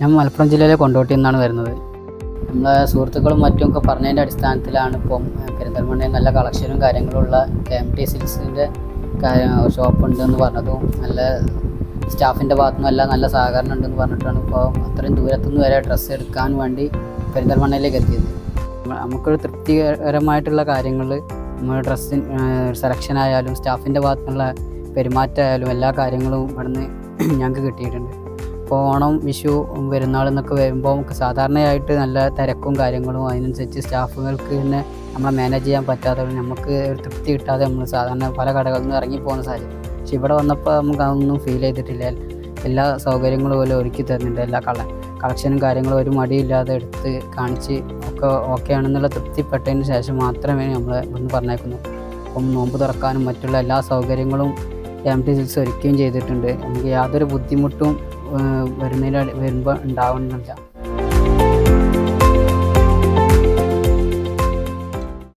ഞാൻ മലപ്പുറം ജില്ലയിലെ കൊണ്ടോട്ടി നിന്നാണ് വരുന്നത്. നമ്മളെ സുഹൃത്തുക്കളും മറ്റും ഒക്കെ പറഞ്ഞതിന്റെ അടിസ്ഥാനത്തിലാണ് ഇപ്പം പെരിന്തൽമണ്ണയിൽ നല്ല കളക്ഷനും കാര്യങ്ങളുള്ള കെ എം ടി സിൽസിന്റെ ഷോപ്പ് ഉണ്ടെന്ന് പറഞ്ഞതും നല്ല സ്റ്റാഫിന്റെ ഭാഗത്തുനിന്നും എല്ലാം നല്ല സഹകരണം ഉണ്ടെന്ന് പറഞ്ഞിട്ടാണ് ഇപ്പോൾ അത്രയും ദൂരത്തുനിന്ന് വരെ ഡ്രസ്സ് എടുക്കാൻ വേണ്ടി പെരിന്തൽമണ്ണയിലേക്ക് എത്തിയത്. നമുക്കൊരു തൃപ്തികരമായിട്ടുള്ള കാര്യങ്ങൾ നമ്മുടെ ഡ്രസ്സിൻ സെലക്ഷൻ ആയാലും സ്റ്റാഫിന്റെ ഭാഗത്തുനിന്നുള്ള പെരുമാറ്റമായാലും എല്ലാ കാര്യങ്ങളും ഇവിടുന്ന് ഞങ്ങൾക്ക് കിട്ടിയിട്ടുണ്ട്. ഇപ്പോൾ ഓണം വിഷു പെരുന്നാൾ എന്നൊക്കെ വരുമ്പോൾ നമുക്ക് സാധാരണയായിട്ട് നല്ല തിരക്കും കാര്യങ്ങളും അതിനനുസരിച്ച് സ്റ്റാഫുകൾക്ക് തന്നെ നമ്മളെ മാനേജ് ചെയ്യാൻ പറ്റാത്തത് നമുക്ക് ഒരു തൃപ്തി കിട്ടാതെ നമ്മൾ സാധാരണ പല കടകളിൽ നിന്ന് ഇറങ്ങി പോകുന്ന സാഹചര്യം. പക്ഷെ ഇവിടെ വന്നപ്പോൾ നമുക്ക് അതൊന്നും ഫീൽ ചെയ്തിട്ടില്ല. എല്ലാ സൗകര്യങ്ങളും പോലെ ഒരുക്കി തരുന്നുണ്ട് എല്ലാ കള കളക്ഷനും കാര്യങ്ങളും ഒരു മടിയില്ലാതെ എടുത്ത് കാണിച്ച് ഒക്കെ ഓക്കെ ആണെന്നുള്ള തൃപ്തിപ്പെട്ടതിന് ശേഷം മാത്രമേ നമ്മൾ ഇവിടുന്ന് പറഞ്ഞേക്കുന്നു അപ്പം നോമ്പ് തുറക്കാനും മറ്റുള്ള എല്ലാ സൗകര്യങ്ങളും എം ടി സിൽസ് ഒരുക്കുകയും ചെയ്തിട്ടുണ്ട്. നമുക്ക് യാതൊരു ബുദ്ധിമുട്ടും വരുന്നതിൽ വരുമ്പോൾ ഉണ്ടാവുന്നില്ല.